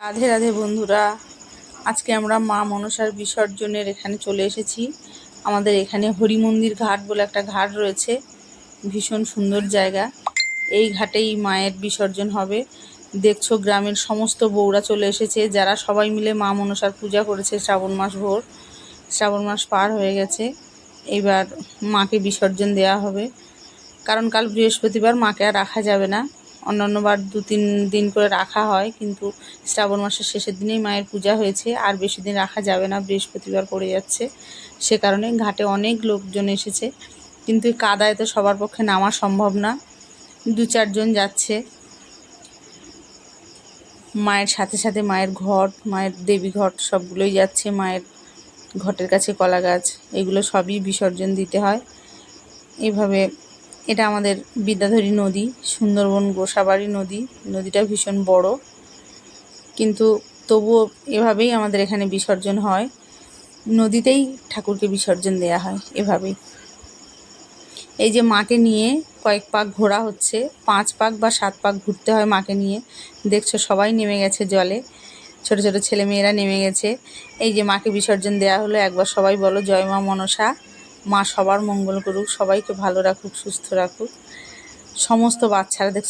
রাধে রাধে বন্ধুরা। আজকে আমরা মা মনসার বিসর্জনের এখানে চলে এসেছি। আমাদের এখানে হরি মন্দির ঘাট বলে একটা ঘাট রয়েছে। ভীষণ সুন্দর জায়গা। এই ঘাটেই মায়ের বিসর্জন হবে। দেখছ গ্রামের সমস্ত বউরা চলে এসেছে। যারা সবাই মিলে মা মনসার পূজা করেছে শ্রাবণ মাস ভোর, শ্রাবণ মাস পার হয়ে গেছে। এবার মাকে বিসর্জন দেওয়া হবে। কারণ কাল বৃহস্পতিবার মাকে আর রাখা যাবে না। অন্যান্য বার দু তিন দিন করে রাখা হয়, কিন্তু শ্রাবণ মাসের শেষের দিনেই মায়ের পূজা হয়েছে, আর বেশি দিন রাখা যাবে না, বৃহস্পতিবার পড়ে যাচ্ছে। সে কারণে ঘাটে অনেক লোকজন এসেছে, কিন্তু কাদায় তো সবার পক্ষে নামা সম্ভব না। দু চারজন যাচ্ছে। মায়ের সাথে সাথে মায়ের ঘট, মায়ের দেবী ঘট সবগুলোই যাচ্ছে, মায়ের ঘটের কাছে কলা গাছ, এগুলো সবই বিসর্জন দিতে হয়। এভাবে এটা আমাদের বিদ্যাধরী নদী, সুন্দরবন গোসাবাড়ি নদী। নদীটা ভীষণ বড়। কিন্তু তবুও এভাবেই আমাদের এখানে বিসর্জন হয়। নদীতেই ঠাকুরকে বিসর্জন দেয়া হয় এভাবেই। এই যে মাকে নিয়ে কয়েক পাক ঘোরা হচ্ছে, পাঁচ পাক বা সাত পাক ঘুরতে হয় মাকে নিয়ে। দেখছ সবাই নেমে গেছে জলে। ছোট ছোট ছেলে মেয়েরা নেমে গেছে। এই যে মাকে বিসর্জন দেওয়া হলো, একবার সবাই বলো, জয় মা মনসা। মা সবার মঙ্গল করুক সবাইকে ভালো রাখুক সুস্থ রাখুক। সমস্ত বাচ্চারা দেখছ